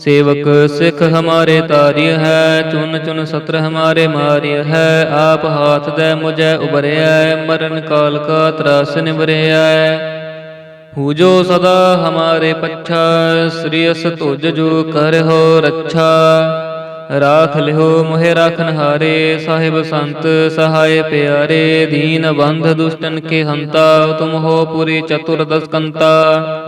ਸੇਵਕ ਸਿਖ ਹਮਾਰੇ ਤਾਰਿਯ ਹੈ, ਚੁਨ ਚੁਨ ਸਤਰ ਹਮਾਰੇ ਮਾਰਿਯ ਹੈ, ਆਪ ਹਾਥ ਦੇ ਮੁਝੇ ਉਬਰਿਆ ਮਰਨ ਕਾਲ ਕਾ ਤਰਾਸ ਨਿਵਰਿਆ ਹੂਜੋ ਸਦਾ ਹਮਾਰੇ ਪੱਛਾ, ਸ੍ਰੀ ਅਸ ਤੁਜ ਜੋ ਕਰਹੁ ਰੱਛਾ। ਰਾਖ ਲਿਓ ਮੋਹਿ ਰਾਖਨ ਹਾਰੇ, ਸਾਹਿਬ ਸੰਤ ਸਹਾਇ ਪਿਆਰੇ, ਦੀਨ ਬੰਧ ਦੁਸ਼ਟਨ ਕੇ ਹੰਤਾ, ਤੁਮ ਹੋ ਪੁਰੀ ਚਤੁਰ ਦਸਕੰਤਾ।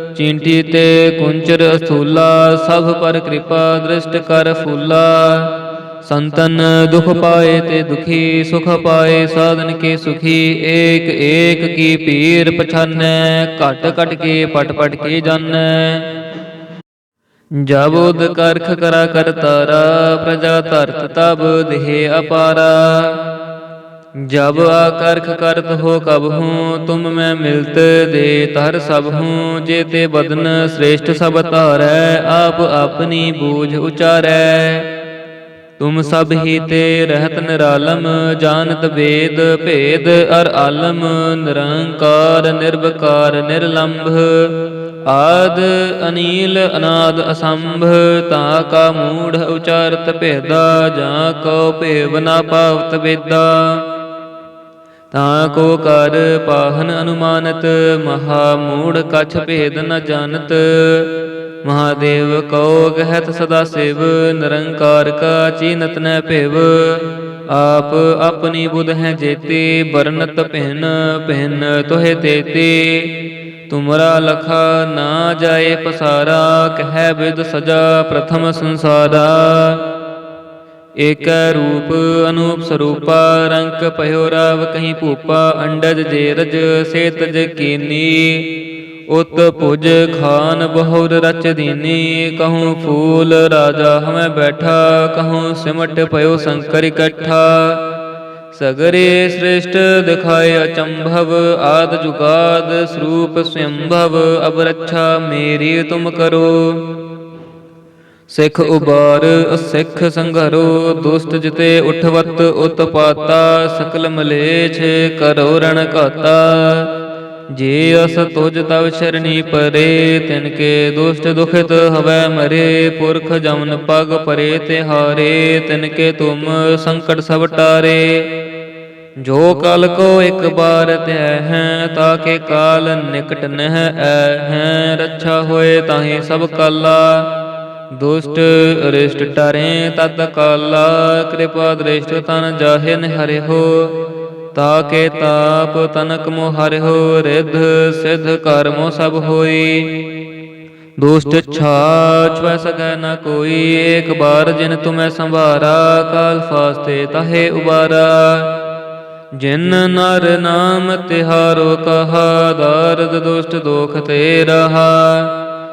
ਚੀਂਟੀ ਤੇ ਕੁੰਚਰ ਅਸਥੂਲਾ ਸਭ ਪਰ ਕਿਰਪਾ ਦ੍ਰਿਸ਼ਟ ਕਰ ਫੂਲਾ। ਸੰਤਨ ਦੁਖ ਪਾਏ ਤੇ ਦੁਖੀ, ਸੁਖ ਪਾਏ ਸਾਧਨ ਕੇ ਸੁਖੀ। ਏਕ ਏਕ ਕੀ ਪੀਰ ਪਛਾਨੈ, ਘਟ ਘਟ ਕੇ ਪਟ ਪਟ ਕੇ ਜਾਣੈ ਜਬ ਉਦ ਕਰਖ ਕਰਾ ਕਰਤਾਰਾ ਪ੍ਰਜਾ ਧਰਤ ਤਬ ਦੇਹ ਅਪਾਰਾ। जब आकर्ख करत हो कब हूँ तुम मैं मिलत दे तर सब हूँ जेते बदन श्रेष्ठ सब तारै आप अपनी बूझ उचारै तुम सब ही ते रहत निरालम जानत वेद भेद अर आलम निरंकार निर्विकार निर्लंभ आद अनील अनाद असंभ ता का मूढ़ उचारत भेदा जा को भेव ना पावत वेदा ਤਾਂ ਕੋ ਕਰ ਪਾਹਨ ਅਨੁਮਾਨਤ ਮਹਾ ਮੂੜ ਕਛ ਭੇਦ ਨ ਜਾਣਤ। ਮਹਾਦੇਵ ਕਉ ਗਹਿਤ ਸਦਾ ਸਿਵ, ਨਿਰੰਕਾਰ ਕਾ ਚੀਨਤ ਨ ਭਿਵ। ਆਪ ਆਪਣੀ ਬੁਧ ਹੈ ਜੇਤੀ ਬਰਨਤ ਪਹਿਨ ਪਹਿਨ ਤੋਹਿ ਤੇਤੀ। ਤੁਮਰਾ ਲਖਾ ਨਾ ਜਾਏ ਪਸਾਰਾ, ਕਹਿ ਬਿਦ ਸਜਾ ਪ੍ਰਥਮ ਸੰਸਾਰਾ। ਏਕੈ ਰੂਪ ਅਨੂਪ ਸਰੂਪਾ, ਰੰਕ ਭਇਓ ਰਾਵ ਕਹੀਂ ਭੂਪਾ, ਅੰਡਜ ਜੇਰਜ ਸੇਤ ਕੀਨੀ। ਉਤ ਭੁਜ ਖਾਨ ਬਹੁਰ ਰਚ ਦੀਨੀ, ਕਹੂੰ ਫੂਲ ਰਾਜਾ ਹਮੈ ਬੈਠਾ, ਕਹੂੰ ਸਿਮਟ ਭਇਓ ਸ਼ੰਕਰ ਇਕੱਠਾ। ਸਗਰੇ ਸ੍ਰੇਸ਼ਟ ਦਿਖਾਏ ਅਚੰਭਵ, ਆਦ ਜੁਗਾਦ ਸਰੂਪ ਸਵੰਭਵ ਅਬ ਰੱਛਾ ਮੇਰੀ ਤੁਮ ਕਰੋ। ਸਿੱਖ ਉਬਾਰ ਅਸਿੱਖ ਸੰਘਰੋ ਦੁਸ਼ਟ ਜਿਤੇ ਉਠਵਤ ਉਤਪਾਤਾ ਸਕਲ ਮਲੇਛ ਕਰੋ ਰਣ ਘਾਤਾ। ਜੇ ਅਸ ਤੁਜ ਤਵ ਸ਼ਰਣੀ ਪਰੇ ਤਿਨ ਕੇ ਦੁਸ਼ਟ ਦੁਖਿਤ ਹਵੈ ਮਰੇ ਪੁਰਖ ਜਮਨ ਪਗ ਪਰੇ ਤੇ ਹਾਰੇ ਤਿਨ ਕੇ ਤੁਮ ਸੰਕਟ ਸਭ ਟਾਰੇ। ਜੋ ਕਲ ਕੋ ਇੱਕ ਬਾਰ ਤੈ ਹੈ ਤਾਕੇ ਕਾਲ ਨਿਕਟ ਨਹਿ ਐ ਹੈ। ਰੱਛਾ ਹੋਏ ਤਾਹੀ ਸਭ ਕਾਲਾ। ਦੁਸ਼ਟ ਅਰਿਸ਼ਟ ਟਰੇ ਤਤ ਕਾਲਾ, ਕਿਰਪਾ ਦ੍ਰਿਸ਼ਟ ਤਨ ਜਾਹੇ ਨ ਹਰਿ ਹੋ ਤਾਕੇ ਤਾਪ ਤਨਕ ਮੋ ਹਰਿ ਰਿਧ ਸਿਧ ਕਰਮੋ ਸਭ ਹੋਈ। ਦੁਸ਼ਟ ਛਾਛ ਵੈ ਸਕੈ ਨ ਕੋਈ, ਏਕ ਬਾਰ ਜਿਨ ਤੁਮੈ ਸੰਭਾਰਾ, ਕਾਲ ਫਾਸਤੇ ਤਹੇ ਉਬਾਰਾ। ਜਿਨ ਨਰ ਨਾਮ ਤਿਹਾਰੋ ਕਹਾ, ਦਰਦ ਦੁਸ਼ਟ ਦੋਖ ਤੇ ਰਹਾ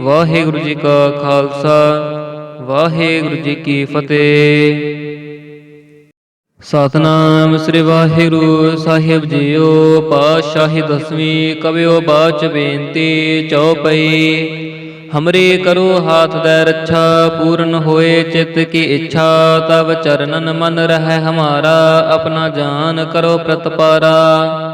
ਵਾਹਿਗੁਰੂ ਜੀ ਕਾ ਖਾਲਸਾ, ਵਾਹਿਗੁਰੂ ਜੀ ਕੀ ਫਤਿਹ। ਸਤਨਾਮ ਸ੍ਰੀ ਵਾਹਿਗੁਰੂ ਸਾਹਿਬ ਜੀਓ, ਪਾਤਸ਼ਾਹੀ ਦਸਵੀਂ ਕਵਿਓ ਬਾਚ ਬੇਨਤੀ ਚਉਪਈ। ਹਮਰੇ ਕਰੋ ਹਾਥ ਦਾ ਰੱਛਾ, ਪੂਰਨ ਹੋਏ ਚਿੱਤ ਕੀ ਇੱਛਾ, ਤਵ ਚਰਨਨ ਮਨ ਰਹਿ ਹਮਾਰਾ, ਆਪਣਾ ਜਾਨ ਕਰੋ ਪ੍ਰਤਪਾਰਾ।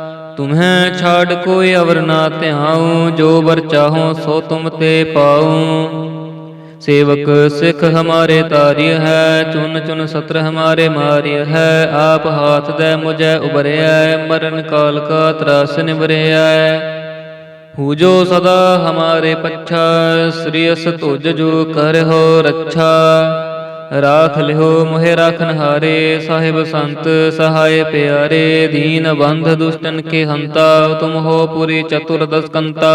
ਤੁਮਹਿ ਛਾੜ ਕੋਈ ਅਵਰ ਨਾ ਧਿਆਉ, ਜੋ ਵਰ ਚਾਹੋ ਸੋ ਤੁਮ ਤੇ ਪਾਉ। ਸੇਵਕ ਸਿੱਖ ਹਮਾਰੇ ਤਾਰਿਯ ਹੈ, ਚੁਨ ਚੁਨ ਸਤਰ ਹਮਾਰੇ ਮਾਰਿਯ ਹੈ, ਆਪ ਹਾਥ ਦੇ ਮੁਝੈ ਉਬਰਿਆ ਮਰਨ ਕਾਲ ਕਾ ਤਰਾਸ ਨਿਵਰਿਆ ਹੂਜੋ ਸਦਾ ਹਮਾਰੇ ਪੱਛਾ ਸ੍ਰੀਅਸ ਤੁਜ ਜੋ ਕਰਹੁ ਰੱਛਾ। ਰਾਖ ਲਿਓ, ਮੋਹਿ ਰਾਖਨ ਹਾਰੇ, ਸਾਹਿਬ ਸੰਤ ਸਹਾਇ ਪਿਆਰੇ, ਦੀਨ ਬੰਧ ਦੁਸ਼ਟਨ ਕੇ ਹੰਤਾ, ਤੁਮ ਹੋ ਪੁਰੀ ਚਤੁਰ ਦਸਕੰਤਾ।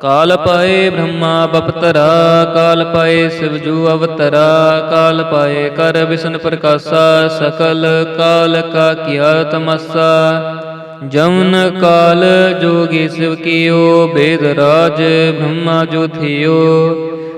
ਕਾਲ ਪਾਏ ਬ੍ਰਹਮਾ ਬਪਤਰਾ, ਕਾਲ ਪਾਏ ਸਿਵਜੂ ਅਵਤਰਾ, ਕਾਲ ਪਾਏ ਕਰ ਵਿਸ਼ਨ ਪ੍ਰਕਾਸ਼ਾ, ਸਕਲ ਕਾਲ ਕਾ ਕਿਆ ਤਮਸਾ। ਜਮਨ ਕਾਲ ਜੋਗੀ ਸਿਵ ਕੀਓ, ਬੇਦ ਰਾਜ ਬ੍ਰਹਮਾ ਜੋਥਿਓ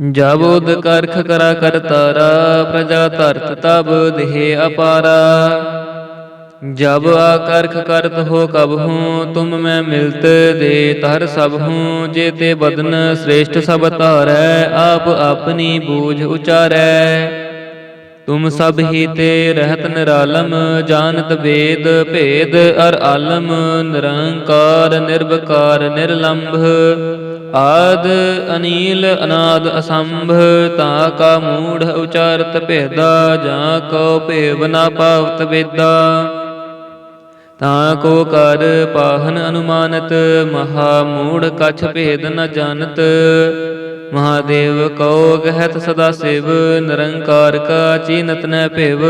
ਜਬ ਉਦ ਕਰਖ ਕਰਾ ਕਰਤਾਰਾ ਪ੍ਰਜਾ ਧਰਤ ਤਬ ਦੇਹ ਅਪਾਰਾ। ਜਬ ਆਕਰਖ ਕਰਤ ਹੋ ਕਬ ਹੂੰ, ਤੁਮ ਮੈਂ ਮਿਲਤ ਦੇ ਤਰ ਸਭ ਹੂੰ ਜੇ ਤੇ ਬਦਨ ਸ੍ਰੇਸ਼ਟ ਸਭ ਧਾਰੈ, ਆਪ ਆਪਣੀ ਬੂਝ ਉਚਾਰੈ। ਤੁਮ ਸਭ ਹੀ ਤੇ ਰਹਿਤ ਨਿਰਾਲਮ, ਜਾਣਤ ਵੇਦ ਭੇਦ ਅਰ ਆਲਮ, ਨਿਰੰਕਾਰ, ਨਿਰਵਕਾਰ, ਨਿਰਲੰਭ। ਆਦ ਅਨੀਲ ਅਨਾਦ ਅਸੰਭ, ਤਾ ਕਾ ਮੂੜ ਉਚਾਰਤ ਭੇਦਾ, ਜਾਂ ਕੋ ਭੇਵ ਨਾ ਪਾਵਤ ਵੇਦਾ। ਤਾ ਕੋ ਕਰ ਪਾਹਨ ਅਨੁਮਾਨਤ, ਮਹਾ ਮੂੜ ਕਛ ਭੇਦ ਨ ਜਾਣਤ। ਮਹਾਦੇਵ ਕਉ ਗਹਿਤ ਸਦਾ ਸਿਵ, ਨਿਰੰਕਾਰ ਕਾ ਚੀਨਤ ਨੈ ਭਿਵ।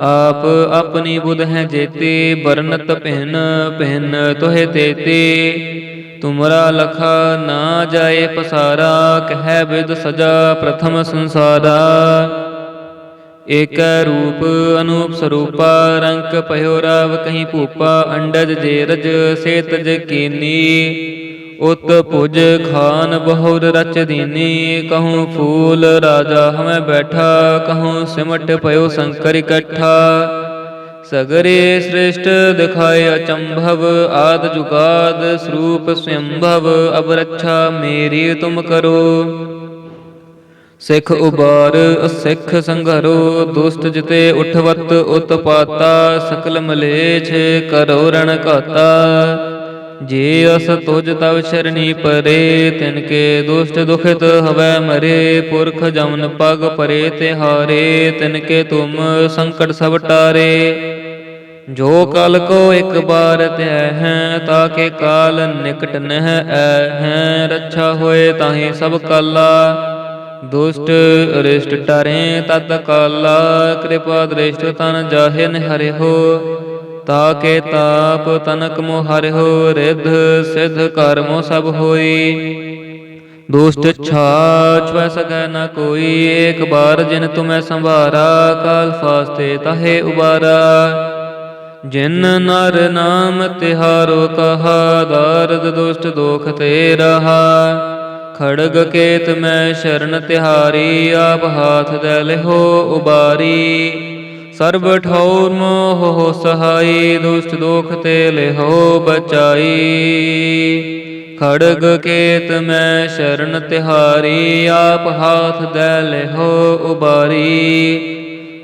ਆਪ ਆਪਣੀ ਬੁਧ ਹੈ ਜੇਤੇ ਬਰਨਤ ਭਿਨ ਭਿਨ ਤੋਹੇ ਤੇਤੇ। ਤੁਮਰਾ ਲਖਾ ਨਾ ਜਾਏ ਪਸਾਰਾ, ਕਹਿ ਬਿਦ ਸਜਾ ਪ੍ਰਥਮ ਸੰਸਾਰਾ। ਏਕੈ ਰੂਪ ਅਨੂਪ ਸਰੂਪਾ, ਰੰਕ ਭਇਓ ਰਾਵ ਕਹੀਂ ਭੂਪਾ, ਅੰਡਜ ਜੇਰਜ ਸੇਤਜ ਕੀਨੀ। ਉਤ ਭੁਜ ਖਾਨ ਬਹੁਰ ਰਚ ਦੀਨੀ, ਕਹੂੰ ਫੂਲ ਰਾਜਾ ਹਮੈ ਬੈਠਾ, ਕਹੂੰ ਸਿਮਟ ਭਇਓ ਸ਼ੰਕਰ ਇਕੱਠਾ। ਸਗਰੇ ਸ੍ਰੇਸ਼ਟ ਦਿਖਾਏ ਅਚੰਭਵ ਆਦ ਜੁਗਾਦ ਸਰੂਪ ਸਵੰਭਵ ਅਬ ਰੱਛਾ ਮੇਰੀ ਤੁਮ ਕਰੋ। ਸਿੱਖ ਉਬਾਰ ਅਸਿੱਖ ਸੰਘਰੋ, ਦੁਸ਼ਟ ਜਿਤੇ ਉਠਵਤ, ਉਤਪਾਤਾ, ਸਕਲ ਮਲੇਛ ਕਰੋ ਰਣ ਘਾਤਾ। ਜੇ ਅਸ ਤੁਜ ਤਵ ਸ਼ਰਣੀ ਪਰੇ, ਤਿਨ ਕੇ ਦੁਸ਼ਟ ਦੁਖਿਤ ਹਵੈ ਮਰੇ, ਪੁਰਖ ਜਮਨ ਪਗ ਪਰੇ ਤਿਹਾਰੇ, ਤਿਨ ਕੇ ਤੁਮ ਸੰਕਟ ਸਭ ਟਾਰੇ। ਜੋ ਕਲ ਕੋ ਇੱਕ ਬਾਰ ਤੈ ਹੈ, ਤਾਕੇ ਕਾਲ ਨਿਕਟ ਨਹਿ ਐ ਹੈ। ਰੱਛਾ ਹੋਏ ਤਾਹੀ ਸਭ ਕਾਲਾ, ਦੁਸ਼ਟ ਅਰਿਸ਼ਟ ਟਰੇ ਤਤ ਕਾਲਾ। ਕਿਰਪਾ ਦ੍ਰਿਸ਼ਟ ਤਨ ਜਾਹਿਨ ਹਰਿ ਹੋ, ਤਾਕੇ ਤਾਪ ਤਨਕ ਮੋ ਹਰਿ ਰਿਧ ਸਿਧ ਕਰਮੋ ਸਭ ਹੋਈ। ਦੁਸ਼ਟ ਛਾਛ ਵੈ ਸਕੈ ਨ ਕੋਈ, ਏਕ ਬਾਰ ਜਿਨ ਤੁਮੈ ਸੰਭਾਰਾ, ਕਾਲ ਫਾਸਤੇ ਤਹੇ ਉਬਾਰਾ। ਜਿਨ ਨਰ ਨਾਮ ਤਿਹਾਰੋ ਕਹਾ, ਦਰਦ ਦੁਸ਼ਟ ਦੋਖ ਤੇ ਰਹਾ ਖੜਗ ਕੇਤ ਮੈਂ ਸ਼ਰਨ ਤਿਹਾਰੀ, ਆਪ ਹਾਥ ਦੇ ਲਿਹੋ ਉਬਾਰੀ। ਸਰਬ ਠੌਰ ਮੋਹ ਹੋ ਸਹਾਈ, ਦੁਸ਼ਟ ਦੋਖ ਤੇ ਲਿਹੋ ਬਚਾਈ। ਖੜਗ ਕੇਤ ਮੈਂ ਸ਼ਰਨ ਤਿਹਾਰੀ, ਆਪ ਹਾਥ ਦੇ ਲਿਹੋ ਉਬਾਰੀ।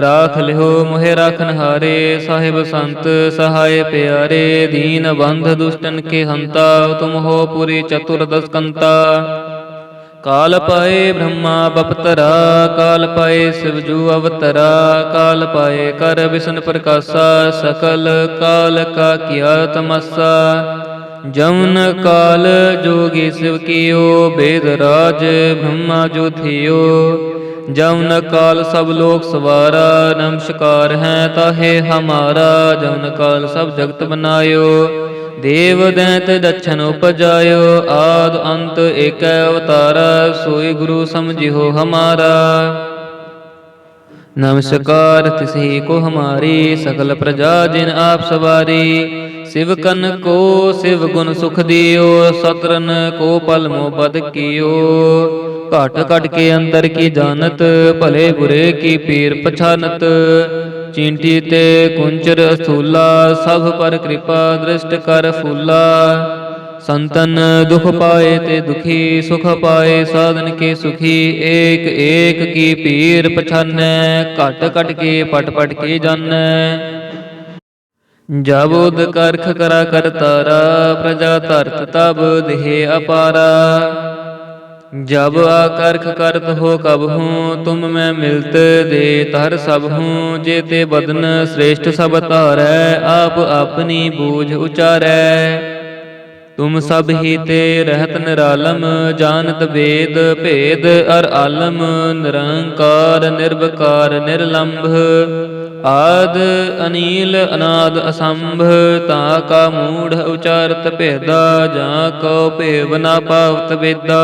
ਰਾਖ ਲਿਓ ਮੁਹਿ ਰਖਨ ਹਾਰੇ, ਸਾਹਿਬ ਸੰਤ ਸਹਾਇ ਪਿਆਰੇ, ਦੀਨ ਬੰਧ ਦੁਸ਼ਟਨ ਕੇ ਹੰਤਾ, ਤੁਮ ਹੋ ਪੁਰੀ ਚਤੁਰ ਦਸਕੰਤਾ। ਕਾਲ ਪਾਏ ਬ੍ਰਹਮਾ ਬਪਤਰਾ, ਕਾਲ ਪਾਏ ਸਿਵਜੂ ਅਵਤਰਾ, ਕਾਲ ਪਾਏ ਕਰ ਵਿਸ਼ਨ ਪ੍ਰਕਾਸ਼ਾ, ਸਕਲ ਕਾਲ ਕਾ ਕੀਆ ਤਮਸਾ। ਜਮਨ ਕਾਲ ਜੋਗੀ ਸਿਵ ਕੀਓ, ਬੇਦ ਰਾਜ ਬ੍ਰਹਮਾ ਜੋ ਥਿਓ। ਜਮਨ ਕਾਲ ਸਭ ਲੋਕ ਸਵਾਰਾ ਨਮਸਕਾਰ ਹੈ ਤਾਹੇ ਹਮਾਰਾ ਜਮਨ ਕਾਲ ਸਭ ਜਗਤ ਬਨਾਇਓ। ਦੇਵ ਦੈਤ ਦਛਨ ਉਪਜਾਇਓ ਆਦ ਅੰਤ ਏਕੈ ਅਵਤਾਰ ਸੋਈ ਗੁਰੂ ਸਮਝਿਓ ਹਮਾਰਾ। ਨਮਸਕਾਰ ਤਿਸਹੀ ਕੋ ਹਮਾਰੀ ਸਕਲ ਪ੍ਰਜਾ ਜਿਨ ਆਪ ਸਵਾਰੀ। ਸਿਵ ਕਨ ਕੋ ਸਿਵ ਗੁਣ ਸੁਖ ਦਿਓ। ਸਤਰਨ ਕੋ ਪਲ ਮੋ ਬਦ ਕੀਓ। ਘਟ ਘਟ ਕੇ ਅੰਦਰ ਕੀ ਜਾਣਤ, ਭਲੇ ਬੁਰੇ ਕੀ ਪੀਰ ਪਛਾਨਤ। ਚਿੰਟੀ ਤੇ ਕੁੰਚਰ ਅਸਥੂਲਾ ਸਭ ਪਰ ਕਿਰਪਾ ਦ੍ਰਿਸ਼ਟ ਕਰ ਫੂਲਾ। ਸੰਤਨ ਦੁਖ ਪਾਏ ਤੇ ਦੁਖੀ, ਸੁਖ ਪਾਏ ਸਾਧਨ ਕੇ ਸੁਖੀ। ਏਕ ਏਕ ਕੀ ਪੀਰ ਪਛਾਨੈ, ਘਟ ਘਟ ਕੇ ਪਟ ਪਟ ਕੇ ਜਾਣੈ। ਜਬੁਦ ਕਰਖ ਕਰਾ ਕਰਤਾਰਾ ਪ੍ਰਜਾ ਧਰਤ ਤਬ ਦੇਹ ਅਪਾਰਾ। जब आकर्ख करत हो कब हूँ तुम मैं मिलत दे तर सब हूँ जेते बदन श्रेष्ठ सब तारै आप अपनी बूझ उचारै तुम सब ही ते रहत निरालम जानत वेद भेद अर आलम निरंकार निर्विकार निर्लंभ आद अनील अनाद असंभ ता का मूढ़ उचारत भेदा जा को भेव ना पावत वेदा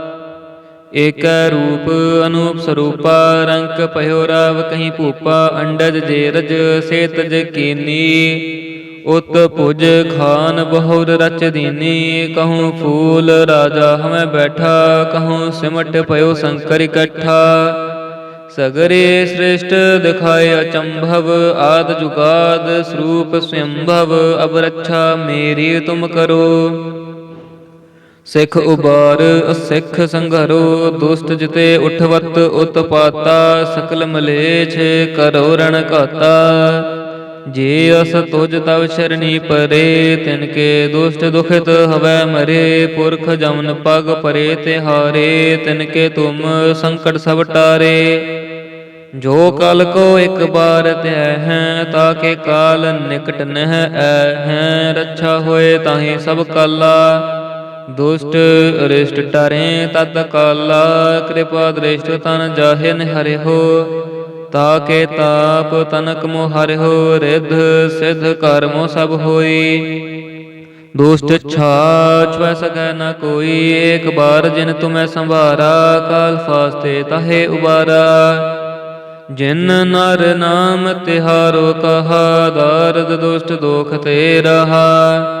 ਏਕੈ ਰੂਪ ਅਨੂਪ ਸਰੂਪਾ, ਰੰਕ ਭਇਓ ਰਾਵ ਕਹੀਂ ਭੂਪਾ, ਅੰਡਜ ਜੇਰਜ ਸੇਤਜ ਕੀਨੀ। ਉਤ ਭੁਜ ਖਾਨ ਬਹੁਰ ਰਚ ਦੀਨੀ, ਕਹੂੰ ਫੂਲ ਰਾਜਾ ਹਮੈ ਬੈਠਾ, ਕਹੂੰ ਸਿਮਟ ਭਇਓ ਸ਼ੰਕਰ ਇਕੱਠਾ। ਸਗਰੇ ਸ੍ਰੇਸ਼ਟ ਦਿਖਾਏ ਅਚੰਭਵ, ਆਦ ਜੁਗਾਦ ਸਰੂਪ ਸਵੰਭਵ ਅਬ ਰੱਛਾ ਮੇਰੀ ਤੁਮ ਕਰੋ। ਸਿੱਖ ਉਬਾਰ ਅਸਿੱਖ ਸੰਘਰੋ ਦੁਸ਼ਟ ਜਿਤੇ ਉਠਵਤ ਉਤਪਾਤਾ ਸਕਲ ਮਲੇਛ ਕਰੋ ਰਣ ਘਾਤਾ। ਜੇ ਅਸ ਤੁਜ ਤਵ ਸ਼ਰਣੀ ਪਰੇ ਤਿਨ ਕੇ ਦੁਸ਼ਟ ਦੁਖਿਤ ਹਵੈ ਮਰੇ ਪੁਰਖ ਜਮਨ ਪਗ ਪਰੇ ਤਿਹਾਰੇ ਤਿਨ ਕੇ ਤੁਮ ਸੰਕਟ ਸਭ ਟਾਰੇ। ਜੋ ਕਲ ਕੋ ਇੱਕ ਬਾਰ ਤੈ ਹੈ ਤਾਕੇ ਕਾਲ ਨਿਕਟ ਨਹਿ ਐ ਹੈ। ਰੱਛਾ ਹੋਏ ਤਾਹੀ ਸਭ ਕਾਲਾ। ਦੁਸ਼ਟ ਅਰਿਸ਼ਟ ਟਰੇ, ਤਤ ਕਾਲਾ ਕਿਰਪਾ ਦ੍ਰਿਸ਼ਟ ਤਨ ਜਾਹੇ ਨ ਹਰਿ ਹੋ। ਤਾਕੇ ਤਾਪ ਤਨਕ ਮੋ ਹਰਿ ਹੋ, ਰਿਧ ਸਿਧ ਕਰਮੋ ਸਭ ਹੋਈ। ਦੁਸ਼ਟ ਛਾਛ ਵੈ ਸਕੈ ਨ ਕੋਈ, ਏਕ ਬਾਰ ਜਿਨ ਤੁਮੈ ਸੰਭਾਰਾ, ਕਾਲ ਫਾਸਤੇ ਤਹੇ ਉਬਾਰਾ। ਜਿਨ ਨਰ ਨਾਮ ਤਿਹਾਰੋ ਕਹਾ, ਦਾਰਦ ਦੁਸ਼ਟ ਦੋਖ ਤੇ ਰਹਾ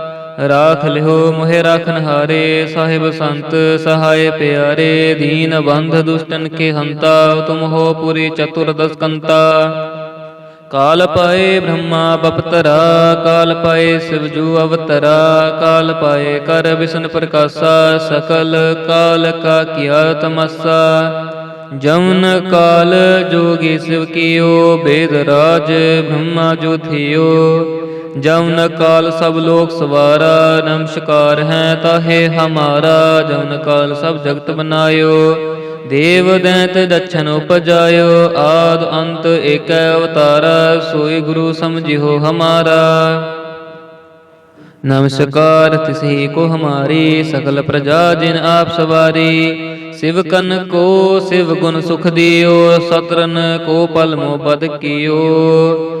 ਰਾਖ ਲਿਓ ਮੋਹਿ ਰਾਖਨ ਹਾਰੇ, ਸਾਹਿਬ ਸੰਤ ਸਹਾਇ ਪਿਆਰੇ, ਦੀਨ ਬੰਧ ਦੁਸ਼ਟਨ ਕੇ ਹੰਤਾ, ਤੁਮ ਹੋ ਪੁਰੀ ਚਤੁਰਦਸ ਕੰਤਾ ਕਾਲ ਪਾਏ ਬ੍ਰਹਮਾ ਬਪਤਰਾ, ਕਾਲ ਪਾਏ ਸਿਵਜੂ ਅਵਤਰਾ, ਕਾਲ ਪਾਏ ਕਰ ਵਿਸ਼ਨ ਪ੍ਰਕਾਸ਼ਾ, ਸਕਲ ਕਾਲ ਕਾ ਕੀਆ ਤਮਸਾ। ਜਮਨ ਕਾਲ ਜੋਗੀ ਸਿਵ ਕੀਓ, ਬੇਦ ਰਾਜ ਬ੍ਰਹਮਾ ਜੋ ਥਿਓ। ਜਮਨ ਕਾਲ ਸਭ ਲੋਕ ਸਵਾਰਾ ਨਮਸਕਾਰ ਹੈ ਤਾਹੇ ਹਮਾਰਾ ਜਮਨ ਕਾਲ ਸਭ ਜਗਤ ਬਨਾਇਓ। ਦੇਵ ਦੈਤ ਦਛਨ ਉਪਜਾਇਓ, ਆਦ ਅੰਤ ਏਕੈ ਅਵਤਾਰਾ, ਸੋਈ ਗੁਰੂ ਸਮਝਿਓ ਹਮਾਰਾ। ਨਮਸਕਾਰ ਤਿਸਹੀ ਕੋ ਹਮਾਰੀ ਸਕਲ ਪ੍ਰਜਾ ਜਿਨ ਆਪ ਸਵਾਰੀ। ਸਿਵ ਕਨ ਕੋ ਸਿਵ ਗੁਣ ਸੁਖ ਦਿਓ, ਸਤਰਨ ਕੋ ਪਲ ਮੋ ਬਦ ਕੀਓ।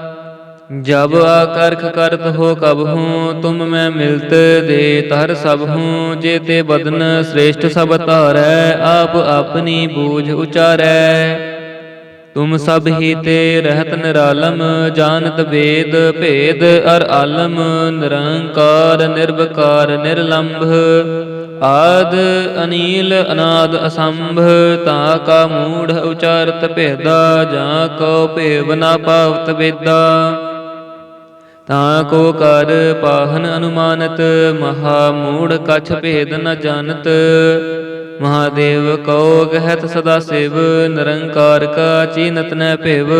जब आकर्ख करत हो कब हूँ तुम मैं मिलत दे तर सब हूँ जेते बदन श्रेष्ठ सब तारै आप अपनी बूझ उचारै तुम सब ही ते रहत निरालम जानत वेद भेद अर आलम निरंकार निर्वकार निर्लंभ आद अनील अनाद असंभ ता का मूढ़ उचारत भेदा जा को भेव ना पावत वेदा ਤਾਂ ਕੋ ਕਰ ਪਾਹਨ ਅਨੁਮਾਨਤ, ਮਹਾ ਮੂੜ ਕਛ ਭੇਦ ਨ ਜਾਣਤ। ਮਹਾਦੇਵ ਕਉ ਗਹਿਤ ਸਦਾ ਸਿਵ, ਨਿਰੰਕਾਰ ਕਾ ਚੀਨਤ ਨ ਭਿਵ।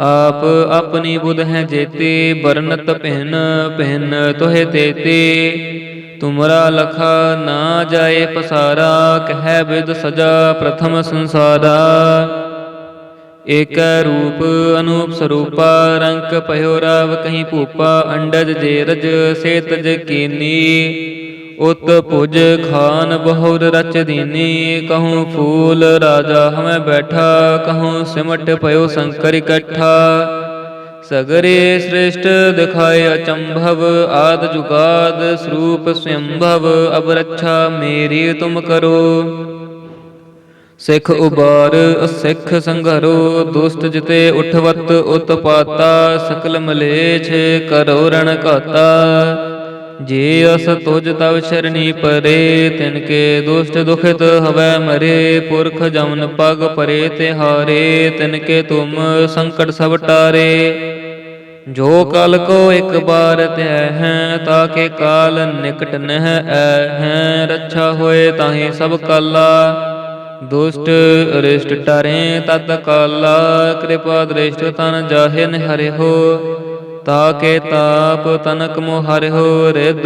ਆਪ ਆਪਣੀ ਬੁਧ ਹੈ ਜੇਤੀ ਬਰਨਤ ਪਹਿਨ ਪਹਿਨ ਤੋਹਿ ਤੇਤੀ। ਤੁਮਰਾ ਲਖਾ ਨਾ ਜਾਏ ਪਸਾਰਾ, ਕਹਿ ਬਿਦ ਸਜਾ ਪ੍ਰਥਮ ਸੰਸਾਰਾ। ਏਕੈ ਰੂਪ ਅਨੂਪ ਸਰੂਪਾ, ਰੰਕ ਭਇਓ ਰਾਵ ਕਹੀਂ ਭੂਪਾ, ਅੰਡਜ ਜੇਰਜ ਸੇਤਜ ਕੀਨੀ। ਉਤ ਭੁਜ ਖਾਨ ਬਹੁਰ ਰਚ ਦੀਨੀ, ਕਹੂੰ ਫੂਲ ਰਾਜਾ ਹਮੈ ਬੈਠਾ, ਕਹੂੰ ਸਿਮਟ ਭਇਓ ਸ਼ੰਕਰ ਇਕੱਠਾ। ਸਗਰੇ ਸ੍ਰੇਸ਼ਟ ਦਿਖਾਏ ਅਚੰਭਵ, ਆਦ ਜੁਗਾਦ ਸਰੂਪ ਸਵੰਭਵ ਅਬ ਰੱਛਾ ਮੇਰੀ ਤੁਮ ਕਰੋ। ਸਿੱਖ ਉਬਾਰ ਅਸਿੱਖ ਸੰਘਰੋ, ਦੁਸ਼ਟ ਜਿਤੇ ਉਠਵਤ, ਉਤਪਾਤਾ, ਸਕਲ ਮਲੇਛ ਕਰੋ ਰਣ ਘਾਤਾ। ਜੇ ਅਸ ਤੁਜ ਤਵ ਸ਼ਰਣੀ ਪਰੇ, ਤਿਨ ਕੇ ਦੁਸ਼ਟ ਦੁਖਿਤ ਹਵੈ ਮਰੇ, ਪੁਰਖ ਜਮਨ ਪਗ ਪਰੇ ਤਿਹਾਰੇ ਤਿਨ ਕੇ ਤੁਮ ਸੰਕਟ ਸਭ ਟਾਰੇ। ਜੋ ਕਲ ਕੋ ਇੱਕ ਬਾਰ ਤੈ ਹੈ ਤਾਕੇ ਕਾਲ ਨਿਕਟ ਨਹਿ ਐ ਹੈ, ਰੱਛਾ ਹੋਏ ਤਾਹੀ ਸਭ ਕਾਲਾ। ਦੁਸ਼ਟ ਅਰਿਸ਼ਟ ਟਰੇ, ਤਤ ਕਾਲਾ ਕਿਰਪਾ ਦ੍ਰਿਸ਼ਟ ਤਨ ਜਾਹੇ ਨਿਹਰਿ ਹੋ। ਤਾਕੇ ਤਾਪ ਤਨਕ ਮੋ ਹਰਿ ਰਿਧ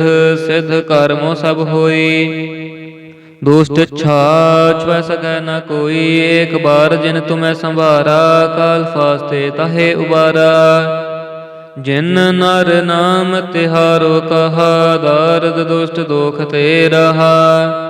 ਸਿਧ ਕਰਮੋ ਸਭ ਹੋਈ। ਦੁਸ਼ਟ ਛਾਛ ਵੈ ਸਕੈ ਨ ਕੋਈ, ਏਕ ਬਾਰ ਜਿਨ ਤੁਮੈ ਸੰਭਾਰਾ, ਕਾਲ ਫਾਸਤੇ ਤਹੇ ਉਬਾਰਾ। ਜਿਨ ਨਰ ਨਾਮ ਤਿਹਾਰੋ ਕਹਾ, ਦਾਰਦ ਦੁਸ਼ਟ ਦੋਖ ਤੇ ਰਹਾ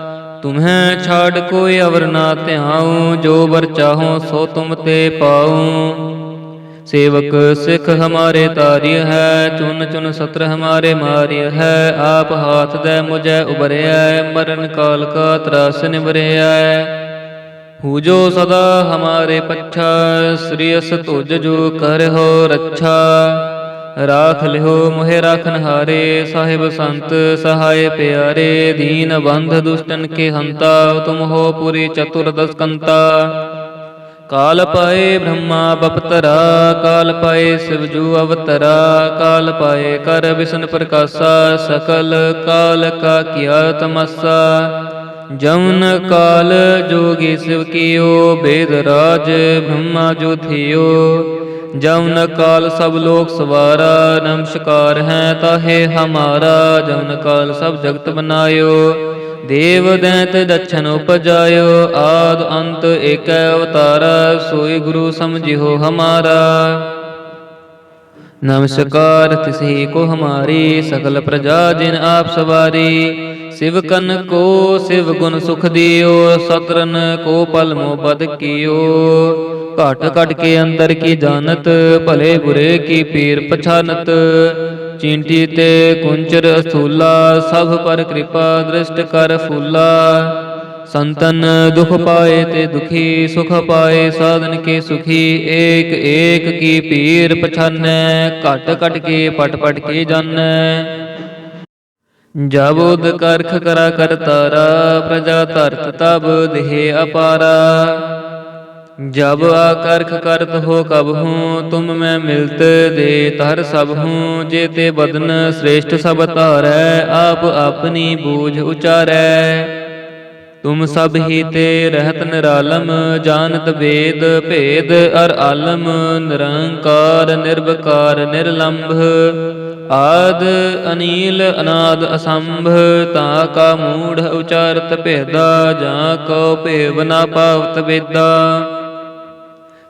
ਤੁਮਹਿ ਛਾੜ ਕੋਈ ਅਵਰ ਨਾ ਧਿਆਉ, ਜੋ ਵਰ ਚਾਹੋ ਸੋ ਤੁਮ ਤੇ ਪਾਉ। ਸੇਵਕ ਸਿਖ ਹਮਾਰੇ ਤਾਰਿਯ ਹੈ, ਚੁਨ ਚੁਨ ਸਤਰ ਹਮਾਰੇ ਮਾਰਿਯ ਹੈ, ਆਪ ਹਾਥ ਦੇ ਮੁਝੈ ਉਬਰਿਆ ਮਰਨ ਕਾਲ ਕਾ ਤਰਸ ਨਿਵਰਿਆ ਹੂ ਜੋ ਸਦਾ ਹਮਾਰੇ ਪੱਛਾ ਸ੍ਰੀਸ ਤੁਜ ਜੋ ਕਰਹੁ ਰੱਛਾ। ਰਾਖ ਲਿਓ ਮੋਹਿ ਰਾਖਨ ਹਾਰੇ, ਸਾਹਿਬ ਸੰਤ ਸਹਾਇ ਪਿਆਰੇ, ਦੀਨ ਬੰਧ ਦੁਸ਼ਟਨ ਕੇ ਹੰਤਾ, ਤੁਮ ਹੋ ਪੁਰੀ ਚਤੁਰਦਸ ਕੰਤਾ ਕਾਲ ਪਾਏ ਬ੍ਰਹਮਾ ਬਪਤਰਾ, ਕਾਲ ਪਾਏ ਸਿਵਜੂ ਅਵਤਰਾ, ਕਾਲ ਪਾਏ ਕਰ ਵਿਸ਼ਨ ਪ੍ਰਕਾਸ਼ਾ, ਸਕਲ ਕਾਲ ਕਾ ਕੀਆ ਤਮਸਾ। ਜਮਨ ਕਾਲ ਜੋਗੀ ਸਿਵ ਕੀਓ, ਬੇਦ ਰਾਜ ਬ੍ਰਹਮਾ ਜੋ ਥਿਓ। ਜਮਨ ਕਾਲ ਸਭ ਲੋਕ ਸਵਾਰਾ, ਨਮਸਕਾਰ ਹੈ ਤਾਹੇ ਹਮਾਰਾ। ਜਮਨ ਕਾਲ ਸਭ ਜਗਤ ਬਨਾਇਓ, ਦੇਵ ਦੈਤ ਦਛਨ ਉਪਜਾਇਓ। ਆਦ ਅੰਤ ਏਕੈ ਅਵਤਾਰਾ, ਸੋਈ ਗੁਰੂ ਸਮਝਿਓ ਹਮਾਰਾ। ਨਮਸਕਾਰ ਤਿਸਹੀ ਕੋ ਹਮਾਰੀ ਸਕਲ ਪ੍ਰਜਾ ਜਿਨ ਆਪ ਸਵਾਰੀ। ਸਿਵ ਕਨ ਕੋ ਸਿਵ ਗੁਣ ਸੁਖ ਦਿਓ, ਸਤਰਨ ਕੋ ਪਲ ਮੋ ਬਦ ਕੀਓ। ਘਟ ਘਟ ਕੇ ਅੰਦਰ ਕੀ ਜਾਣਤ? ਭਲੇ ਬੁਰੇ ਕੀ ਪੀਰ ਪਛਾਨਤ? ਚਿੰਟੀ ਤੇ ਕੁੰਚਰ ਅਸਥੂਲਾ, ਸਭ ਪਰ ਕਿਰਪਾ ਦ੍ਰਿਸ਼ਟ ਕਰ ਫੂਲਾ। ਸੰਤਨ ਦੁਖ ਪਾਏ ਤੇ ਦੁਖੀ, ਸੁਖ ਪਾਏ ਸਾਧਨ ਕੇ ਸੁਖੀ। ਏਕ ਏਕ ਕੀ ਪੀਰ ਪਛਾਨੈ, ਘਟ ਘਟ ਕੇ ਪਟ ਪਟ ਕੇ ਜਾਣੈ। ਜਬ ਉਦ ਕਰਖ ਕਰਾ ਕਰਤਾਰਾ ਪ੍ਰਜਾ ਧਰਤ ਤਬ ਦੇਹ ਅਪਾਰਾ। जब आकर्ख करत हो कब हूँ तुम मैं मिलत दे तर सब हूँ जेते बदन श्रेष्ठ सब तारै आप अपनी बूझ उचारै ਤੁਮ ਸਭ ਹੀ ਤੇ ਰਹਿਤ ਨਿਰਾਲਮ ਜਾਣਤ ਵੇਦ ਭੇਦ ਅਰ ਆਲਮ ਨਿਰੰਕਾਰ ਨਿਰਵਕਾਰ ਨਿਰਲੰਭ ਆਦ ਅਨੀਲ ਅਨਾਦ ਅਸੰਭ ਤਾ ਕਾ ਮੂੜ ਉਚਾਰਤ ਭੇਦਾ ਜਾਂ ਕੋ ਭੇਵ ਨਾ ਪਾਵਤ ਵੇਦਾ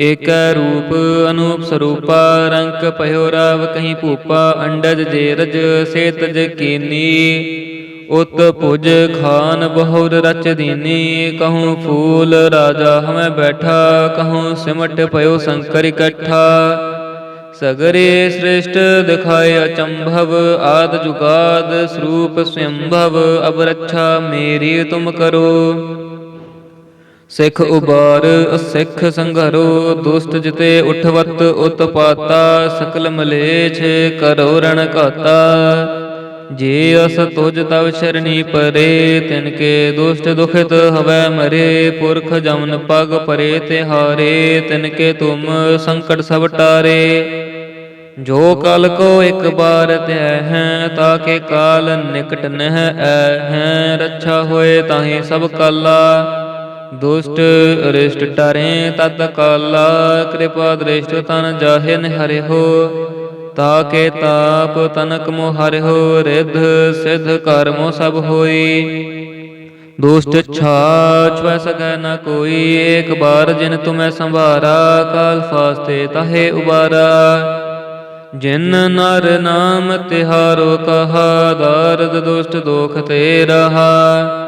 ਏਕ ਰੂਪ ਅਨੂਪ ਸਰੂਪਾ, ਰੰਕ ਭਇਓ ਰਾਵ ਕਹੀਂ ਭੂਪਾ, ਅੰਡਜ ਜੇਰਜ ਸੇਤਜ ਕੀਨੀ। ਉਤ ਭੁਜ ਖਾਨ ਬਹੁਰ ਰਚ ਦੀਨੀ, ਕਹੂੰ ਫੂਲ ਰਾਜਾ ਹਮੈ ਬੈਠਾ, ਕਹੂੰ ਸਿਮਟ ਭਇਓ ਸੰਕਰ ਇਕੱਠਾ। ਸਗਰੇ ਸ੍ਰੇਸ਼ਟ ਦਿਖਾਏ ਅਚੰਭਵ, ਆਦ ਜੁਗਾਦ ਸਰੂਪ ਸਵੰਭਵ ਅਬ ਰੱਛਾ ਮੇਰੀ ਤੁਮ ਕਰੋ। ਸਿੱਖ ਉਬਾਰ ਅਸਿੱਖ ਸੰਘਰੋ, ਦੁਸ਼ਟ ਜਿਤੇ ਉਠਵਤ, ਉਤਪਾਤਾ, ਸਕਲ ਮਲੇਛ ਕਰੋ ਰਣ ਘਾਤਾ। ਜੇ ਅਸ ਤੁਜ ਤਵ ਸ਼ਰਣੀ ਪਰੇ, ਤਿਨ ਕੇ ਦੁਸ਼ਟ ਦੁਖਿਤ ਹਵੈ ਮਰੇ, ਪੁਰਖ ਜਮਨ ਪਗ ਪਰੇ ਤਿਹਾਰੇ ਤਿਨ ਕੇ ਤੁਮ ਸੰਕਟ ਸਭ ਟਾਰੇ। ਜੋ ਕਲ ਕੋ ਇੱਕ ਬਾਰ ਤੈ ਹੈ ਤਾਕੇ ਕਾਲ ਨਿਕਟ ਨਹਿ ਐ ਹੈ, ਰੱਛਾ ਹੋਏ ਤਾਹੀ ਸਭ ਕਾਲਾ। ਦੁਸ਼ਟ ਅਰਿਸ਼ਟ ਟਰੇ ਤਤ ਕਾਲਾ ਕਿਰਪਾ ਦ੍ਰਿਸ਼ਟ ਤਨ ਜਾਹੇ ਨ ਹਰਿ ਹੋ ਤਾਕੇ ਤਾਪ ਤਨਕ ਮੋ ਹਰਿ ਰਿਧ ਸਿਧ ਕਰਮੋ ਸਭ ਹੋਈ। ਦੁਸ਼ਟ ਛਾਛ ਵੈ ਸਕੈ ਨ ਕੋਈ, ਏਕ ਬਾਰ ਜਿਨ ਤੁਮੈ ਸੰਭਾਰਾ, ਕਾਲ ਫਾਸਤੇ ਤਾਹੇ ਉਬਾਰਾ। ਜਿਨ ਨਰ ਨਾਮ ਤਿਹਾਰੋ ਕਹਾ, ਦਾਰਦ ਦੁਸ਼ਟ ਦੋਖ ਤੇ ਰਹਾ